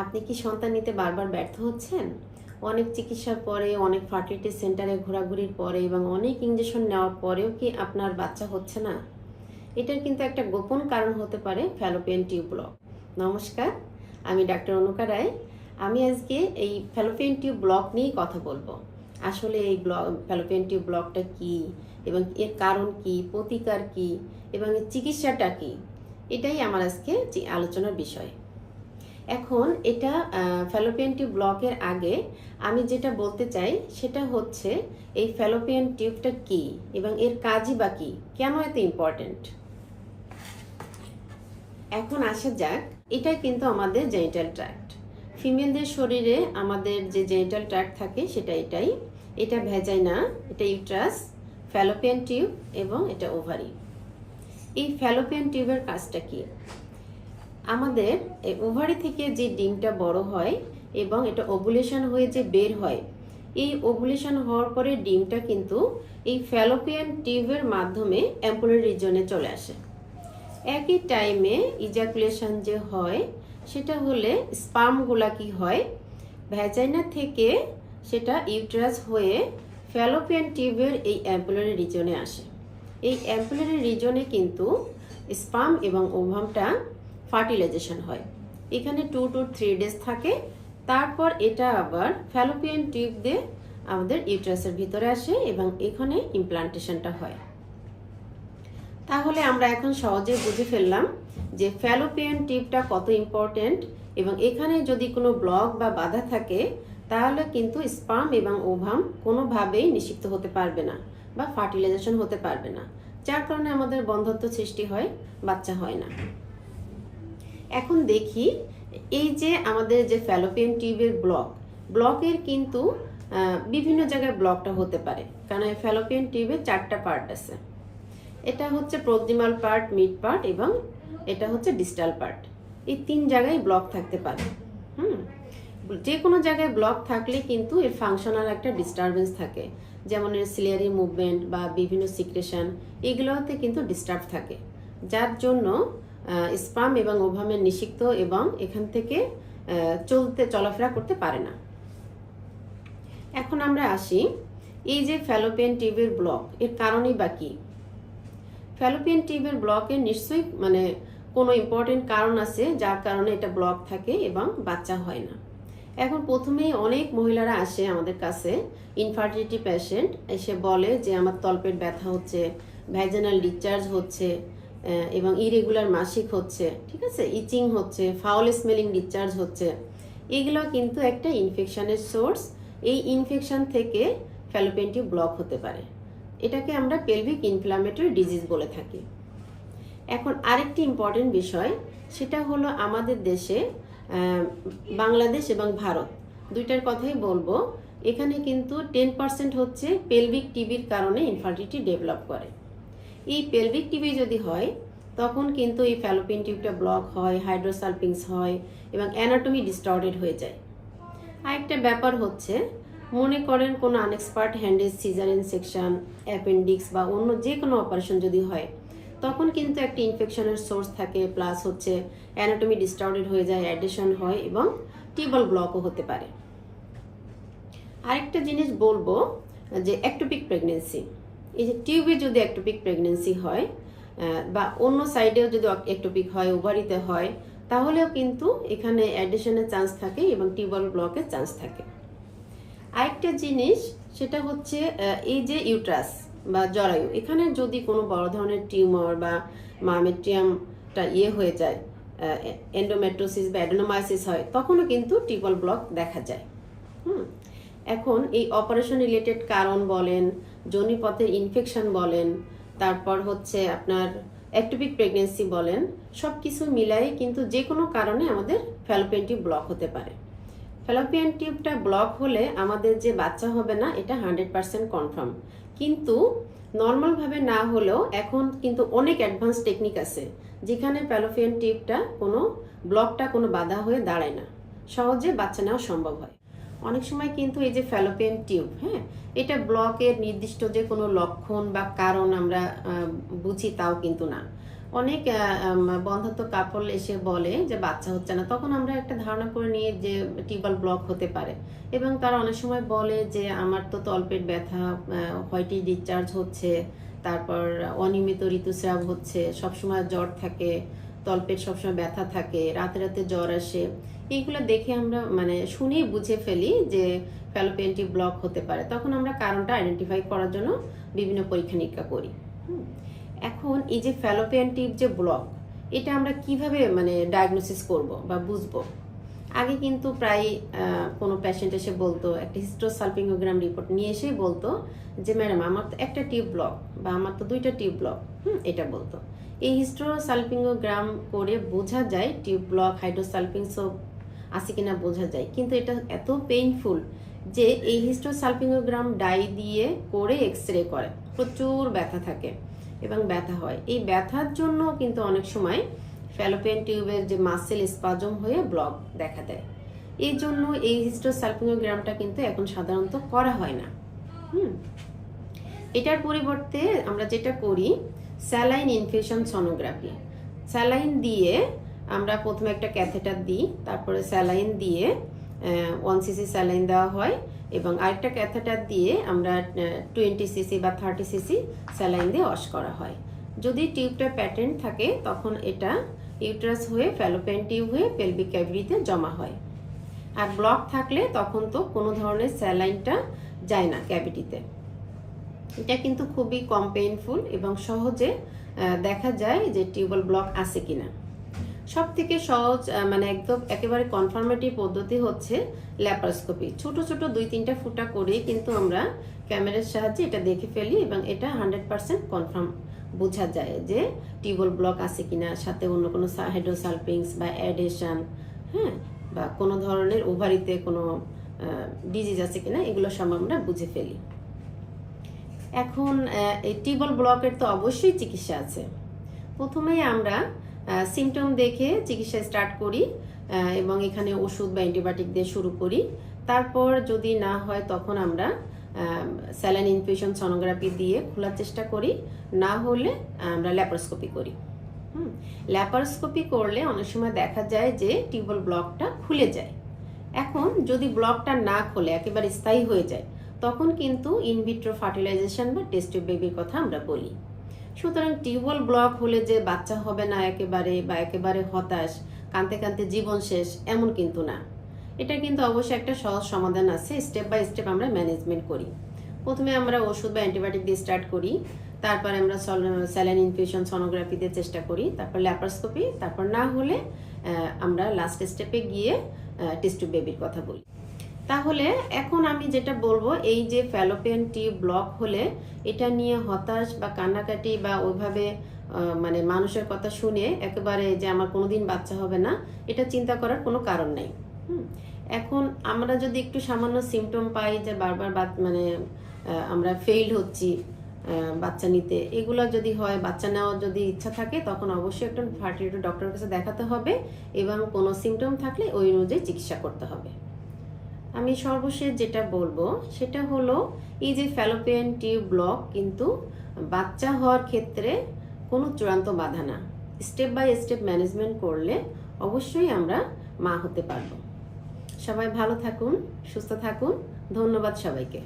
আপনি কি সন্তান নিতে বারবার ব্যর্থ হচ্ছেন? অনেক চিকিৎসার পরে, অনেক ফার্টিলিটি সেন্টারে ঘোরাঘুরির পরে এবং অনেক ইঞ্জেকশন নেওয়ার পরেও কি আপনার বাচ্চা হচ্ছে না? এটার কিন্তু একটা গোপন কারণ হতে পারে ফ্যালোপিয়ান টিউব ব্লক নমস্কার, আমি ডাক্তার অনুকা রায়। আমি আজকে এই ফ্যালোপিয়ান টিউব ব্লক নিয়েই কথা বলব। আসলে এই ব্লক ফ্যালোপিয়ান টিউব ব্লকটা কি এবং এর কারণ কি, প্রতিকার কি এবং চিকিৎসাটা কি? এটাই আমার আজকে আলোচনার বিষয়। এখন এটা ফ্যালোপিয়ান টিউব ব্লকের আগে আমি যেটা বলতে চাই সেটা হচ্ছে এই ফ্যালোপিয়ান টিউবটা কি এবং এর কাজই বা কি? কেন এত ইম্পর্ট্যান্ট এখন আসা যাক এটাই কিন্তু আমাদের জেনিটাল ট্র্যাক্ট ফিমেলদের শরীরে আমাদের যে জেনিটাল ট্র্যাক্ট থাকে সেটা এটাই। এটা ভেজাইনা এটা ইউট্রাস ফ্যালোপিয়ান টিউব এবং এটা ওভারি এই ফ্যালোপিয়ান টিউবের কাজটা কি? আমাদের এই ওভারি থেকে যে ডিমটা বড় হয় এবং এটা ওভুলেশন হয়ে যে বের হয়, এই ওভুলেশন হওয়ার পরে ডিমটা কিন্তু এই ফ্যালোপিয়ান টিউবের মাধ্যমে অ্যাম্পুলার রিজনে চলে আসে। একই টাইমে ইজাকুলেশন যে হয়, সেটা হলে স্পামগুলা কি হয়? ভ্যাজাইনা থেকে সেটা ইউট্রাস হয়ে ফ্যালোপিয়ান টিউবের এই অ্যাম্পুলারি রিজনে আসে। এই অ্যাম্পুলারি রিজনে কিন্তু স্পাম এবং ওভামটা ফার্টিলাইজেশন হয়। এখানে টু টু থ্রি ডেজ থাকে। তারপর এটা আবার ফ্যালোপিয়ান টিউব দিয়ে আমাদের ইউট্রাসের ভিতরে আসে এবং এখানে ইমপ্লান্টেশনটা হয়। তাহলে আমরা এখন সহজে বুঝে ফেললাম যে ফ্যালোপিয়ান টিউবটা কত ইম্পর্টেন্ট এবং এখানে যদি কোনো ব্লক বা বাধা থাকে, তাহলে কিন্তু স্পাম এবং ওভাম কোনোভাবেই নিষিক্ত হতে পারবে না বা ফার্টিলাইজেশন হতে পারবে না, যার কারণে আমাদের বন্ধত্ব সৃষ্টি হয়, বাচ্চা হয় না। এখন দেখি এই যে আমাদের যে ফ্যালোপিয়ান টিউবের ব্লক, ব্লকের কিন্তু বিভিন্ন জায়গায় ব্লকটা হতে পারে। কারণ এই ফ্যালোপিয়ান টিউবের চারটা পার্ট আছে। এটা হচ্ছে প্রক্সিমাল পার্ট, মিড পার্ট এবং এটা হচ্ছে ডিস্টাল পার্ট। এই তিন জায়গায় ব্লক থাকতে পারে। হুম? যে কোনো জায়গায় ব্লক থাকলে কিন্তু এর ফাংশনাল একটা ডিস্টারবেন্স থাকে। যেমন এর সিলিয়ারি মুভমেন্ট বা বিভিন্ন সিক্রেশন এগুলোতে কিন্তু ডিস্টার্ব থাকে। যার জন্য স্পাম এবং ওভামের নিষিক্ত এবং এখান থেকে চলতে, চলাফেরা করতে পারে না। এখন আমরা আসি, এই যে ফ্যালোপিয়ান টিউবের ব্লক এর কারণই বা কি? ফ্যালোপিয়ান টিউবের ব্লকের নিশ্চয়ই মানে কোনো ইম্পর্টেন্ট কারণ আছে, যার কারণে এটা ব্লক থাকে এবং বাচ্চা হয় না। এখন প্রথমেই অনেক মহিলারা আসে আমাদের কাছে ইনফার্টিলিটি পেশেন্ট এসে বলে যে আমার তলপেট ব্যথা হচ্ছে ভ্যাজেনাল ডিসচার্জ হচ্ছে এবং ইরেগুলার মাসিক হচ্ছে, ঠিক আছে? ইচিং হচ্ছে ফাউল স্মেলিং ডিসচার্জ হচ্ছে। এগুলো কিন্তু একটা ইনফেকশনের সোর্স এই ইনফেকশন থেকে ফ্যালোপিয়ান ব্লক হতে পারে। এটাকে আমরা পেলভিক ইনফ্লামেটরি ডিজিজ বলে থাকি। এখন আরেকটি ইম্পর্টেন্ট বিষয়, সেটা হলো আমাদের দেশে বাংলাদেশ এবং ভারত। দুইটার কথাই বলব। এখানে কিন্তু টেন পার্সেন্ট হচ্ছে পেলভিক টিবির কারণে ইনফার্টিলিটি ডেভেলপ করে। এই পেলভিক টিবি যদি হয়, তখন কিন্তু এই ফ্যালোপিন টিউবটা ব্লক হয় হাইড্রোসালপিংস হয় এবং অ্যানাটমি ডিস্টর্টেড হয়ে যায়। আরেকটা ব্যাপার হচ্ছে, মনে করেন কোনো আনএক্সপার্ট হ্যান্ডেজ সিজারিন সেকশন অ্যাপেন্ডিক্স বা অন্য যে কোনো অপারেশন যদি হয়, তখন কিন্তু একটা ইনফেকশনের সোর্স থাকে প্লাস হচ্ছে অ্যানাটমি ডিস্টর্টেড হয়ে যায় অ্যাডিশন হয় এবং টিবল ব্লকও হতে পারে। আরেকটা জিনিস বলব, যে অ্যাক্টোপিক প্রেগনেন্সি এই যে টিউবে যদি একটোপিক প্রেগনেন্সি হয় বা অন্য সাইডেও যদি একটোপিক হয়, ওভারিতে হয়, তাহলেও কিন্তু এখানে অ্যাডিশনের চান্স থাকে এবং টিউবল ব্লকের চান্স থাকে। আরেকটা জিনিস সেটা হচ্ছে এই যে ইউট্রাস বা জরায়ু, এখানে যদি কোনো বড় ধরনের টিউমার বা মামেট্রিয়ামটা ইয়ে হয়ে যায় এন্ডোমেট্রোসিস বা অ্যাডোনোমাইসিস হয়, তখনও কিন্তু টিউবল ব্লক দেখা যায়। হুম? এখন এই অপারেশন রিলেটেড কারণ বলেন জনিপথের ইনফেকশন বলেন, তারপর হচ্ছে আপনার অ্যাক্টোপিক প্রেগনেন্সি বলেন সব কিছু মিলাই কিন্তু যে কোনো কারণে আমাদের ফ্যালোপিয়ান টিউব ব্লক হতে পারে। ফ্যালোপিয়ান টিউবটা ব্লক হলে আমাদের যে বাচ্চা হবে না, এটা হান্ড্রেড পার্সেন্ট কনফার্ম কিন্তু নর্মালভাবে না হলেও এখন কিন্তু অনেক অ্যাডভান্স টেকনিক আছে, যেখানে ফ্যালোপিয়ান টিউবটা কোনো ব্লকটা কোনো বাধা হয়ে দাঁড়ায় না। সহজে বাচ্চা নেওয়া সম্ভব হয়। অনেক সময় কিন্তু এই যে ফ্যালোপিয়ান টিউব হ্যাঁ এটা ব্লকের নির্দিষ্ট যে কোনো লক্ষণ বা কারণ আমরা বুঝি তাও কিন্তু না। অনেক বন্ধত্ব কাপল এসে বলে যে বাচ্চা হচ্ছে না, তখন আমরা একটা ধারণা করে নিয়ে যে টিউবাল ব্লক হতে পারে। এবং তারা অনেক সময় বলে যে আমার তো তলপেট ব্যথা হোয়াইটি ডিসচার্জ হচ্ছে, তারপর অনিয়মিত ঋতুস্রাব হচ্ছে, সবসময় জ্বর থাকে, তলপেট সবসময় ব্যথা থাকে, রাতে রাতে জ্বর আসে। এইগুলো দেখে আমরা মানে শুনেই বুঝে ফেলি যে ফ্যালোপিয়ান টিউব ব্লক হতে পারে। তখন আমরা কারণটা আইডেন্টিফাই করার জন্য বিভিন্ন পরীক্ষা নিরীক্ষা করি। এখন এই যে ফ্যালোপিয়ান টিউব যে ব্লক, এটা আমরা কীভাবে মানে ডায়াগনোসিস করব বা বুঝব? আগে কিন্তু প্রায় কোনো প্যাশেন্ট এসে বলতো, একটা হিস্ট্রোসালপিঙ্গোগ্রাম রিপোর্ট নিয়ে এসেই বলতো যে ম্যাডাম আমার তো একটা টিউব ব্লক বা আমার তো দুইটা টিউব ব্লক। হুম, এটা বলতো। এই হিস্ট্রোসালপিঙ্গোগ্রাম করে বোঝা যায় টিউব ব্লক হাইড্রোসালপিংসো আছে কিনা বোঝা যায়। কিন্তু এটা এত পেইনফুল যে এই হিস্ট্রোসালপিঙ্গোগ্রাম ডাই দিয়ে করে এক্স রে করে। প্রচুর ব্যথা থাকে এবং ব্যথা হয়। এই ব্যথার জন্য কিন্তু অনেক সময় ফ্যালোপিয়ান টিউবের যে মাসেল স্পাজম হয়ে ব্লক দেখা দেয়। এই জন্য এই হিস্ট্রোসালপিঙ্গোগ্রামটা কিন্তু এখন সাধারণত করা হয় না। হুম। এটার পরিবর্তে আমরা যেটা করি স্যালাইন ইনফিউশন সনোগ্রাফি স্যালাইন দিয়ে আমরা প্রথমে একটা ক্যাথেটার দিই, তারপরে স্যালাইন দিয়ে ওয়ান সিসি স্যালাইন দেওয়া হয়, এবং আরেকটা ক্যাথেটার দিয়ে আমরা টোয়েন্টি সিসি বা থার্টি সিসি স্যালাইন দিয়ে ওয়াশ করা হয়। যদি টিউবটা প্যাটেন্ট থাকে, তখন এটা ইউট্রাস হয়ে ফ্যালোপেন টিউব হয়ে পেলভিক ক্যাভিটিতে জমা হয়। আর ব্লক থাকলে তখন তো কোনো ধরনের স্যালাইনটা যায় না ক্যাভিটিতে এটা কিন্তু খুবই কম পেইনফুল এবং সহজে দেখা যায় যে টিউবওয়েল ব্লক আছে কিনা। সব থেকে সহজ মানে একদম একেবারে কনফার্মেটিভ পদ্ধতি হচ্ছে ল্যাপারোস্কোপি ছোট ছোট দুই, তিনটা ফুটা করে কিন্তু আমরা ক্যামেরার সাহায্যে এটা দেখে ফেলি এবং এটা হান্ড্রেড পার্সেন্ট কনফার্ম বোঝা যায় যে টিউবল ব্লক আছে কিনা, সাথে অন্য কোনো হাইড্রোসালপিংস বা অ্যাডেশন হ্যাঁ বা কোনো ধরনের ওভারিতে কোনো ডিজিজ আছে কিনা, এগুলো সব আমরা বুঝে ফেলি। এখন এই টিউবল ব্লকের তো অবশ্যই চিকিৎসা আছে। প্রথমেই আমরা সিমটম দেখে চিকিৎসা স্টার্ট করি এবং এখানে ওষুধ বা অ্যান্টিবায়োটিক দিয়ে শুরু করি। তারপর যদি না হয় তখন আমরা স্যালাইন ইনফিউশন সনোগ্রাফি দিয়ে খোলার চেষ্টা করি। না হলে আমরা ল্যাপারোস্কোপি করি। হুম ল্যাপারোস্কোপি করলে অনেক সময় দেখা যায় যে টিউবল ব্লকটা খুলে যায়। এখন যদি ব্লকটা না খোলে, একেবারে স্থায়ী হয়ে যায়, তখন কিন্তু ইনভিট্রো ফার্টিলাইজেশন বা টেস্টিভ বেবির কথা আমরা বলি। সুতরাং টিউবওয়েল ব্লক হলে যে বাচ্চা হবে না একেবারে বা একেবারে হতাশ কানতে কানতে জীবন শেষ, এমন কিন্তু না। এটা কিন্তু অবশ্যই একটা সহজ সমাধান আছে স্টেপ বাই স্টেপ আমরা ম্যানেজমেন্ট করি। প্রথমে আমরা ওষুধ বা অ্যান্টিবায়োটিক দিয়ে স্টার্ট করি, তারপর আমরা স্যালাইন ইনফিউশন সোনোগ্রাফি দিয়ে চেষ্টা করি, তারপর ল্যাপারোস্কোপি তারপর না হলে আমরা লাস্ট স্টেপে গিয়ে টেস্ট বেবির কথা বলি। তাহলে এখন আমি যেটা বলব, এই যে ফ্যালোপিয়ান টিউব ব্লক হলে এটা নিয়ে হতাশ বা কান্নাকাটি বা ওইভাবে মানে মানুষের কথা শুনে একেবারে যে আমার কোনোদিন বাচ্চা হবে না, এটা চিন্তা করার কোনো কারণ নেই। এখন আমরা যদি একটু সামান্য সিমটম পাই যে বারবার মানে আমরা ফেইল হচ্ছি বাচ্চা নিতে, এগুলো যদি হয়, বাচ্চা নেওয়ার যদি ইচ্ছা থাকে, তখন অবশ্যই একটা ফার্টিলিটি ডক্টরের কাছে দেখাতে হবে এবং কোনো সিমটম থাকলে ওই অনুযায়ী চিকিৎসা করতে হবে আমি সর্বশেষ যেটা বলব, সেটা হলো এই যে ফ্যালোপিয়ান টিউব ব্লক কিন্তু বাচ্চা হওয়ার ক্ষেত্রে কোনো চূড়ান্ত বাধা না। স্টেপ বাই স্টেপ ম্যানেজমেন্ট করলে অবশ্যই আমরা মা হতে পারব। সবাই ভালো থাকুন, সুস্থ থাকুন। ধন্যবাদ সবাইকে।